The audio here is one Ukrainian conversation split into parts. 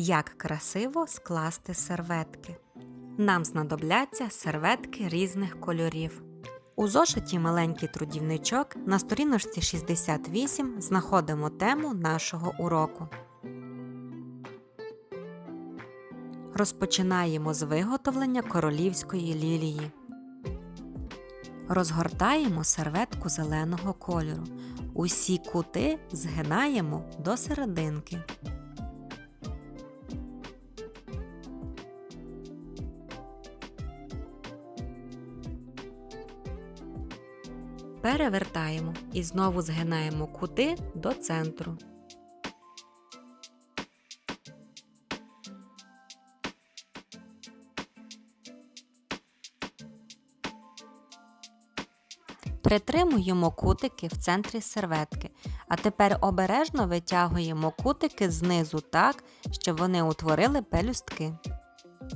Як красиво скласти серветки. Нам знадобляться серветки різних кольорів. У зошиті маленький трудівничок на сторіночці 68 знаходимо тему нашого уроку. Розпочинаємо з виготовлення королівської лілії. Розгортаємо серветку зеленого кольору. Усі кути згинаємо до серединки. Перевертаємо і знову згинаємо кути до центру. Притримуємо кутики в центрі серветки, а тепер обережно витягуємо кутики знизу так, щоб вони утворили пелюстки.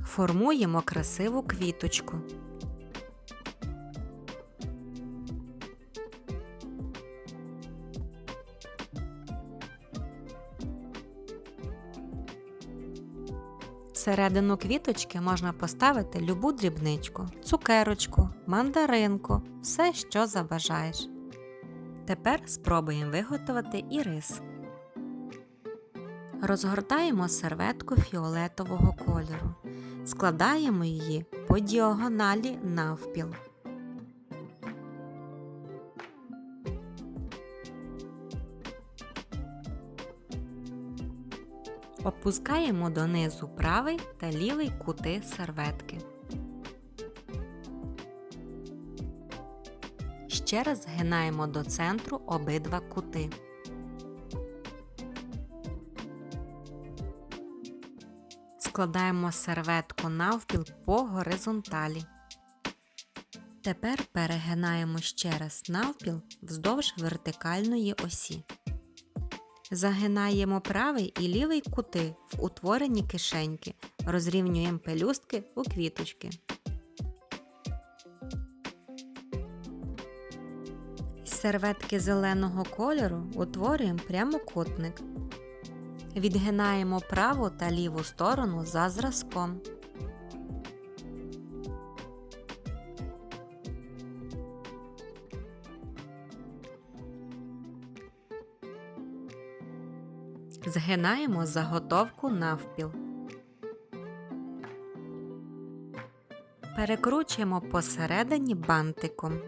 Формуємо красиву квіточку. Всередину квіточки можна поставити любу дрібничку, цукерочку, мандаринку, все, що забажаєш. Тепер спробуємо виготовити і рис. Розгортаємо серветку фіолетового кольору. Складаємо її по діагоналі навпіл. Опускаємо донизу правий та лівий кути серветки. Ще раз згинаємо до центру обидва кути. Складаємо серветку навпіл по горизонталі. Тепер перегинаємо ще раз навпіл вздовж вертикальної осі. Загинаємо правий і лівий кути в утворені кишеньки, розрівнюємо пелюстки у квіточки. Серветки зеленого кольору утворюємо прямокутник. Відгинаємо праву та ліву сторону за зразком. Згинаємо заготовку навпіл. Перекручуємо посередині бантиком.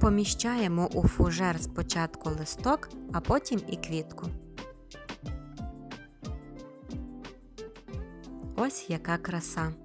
Поміщаємо у фужер спочатку листок, а потім і квітку. Ось яка краса.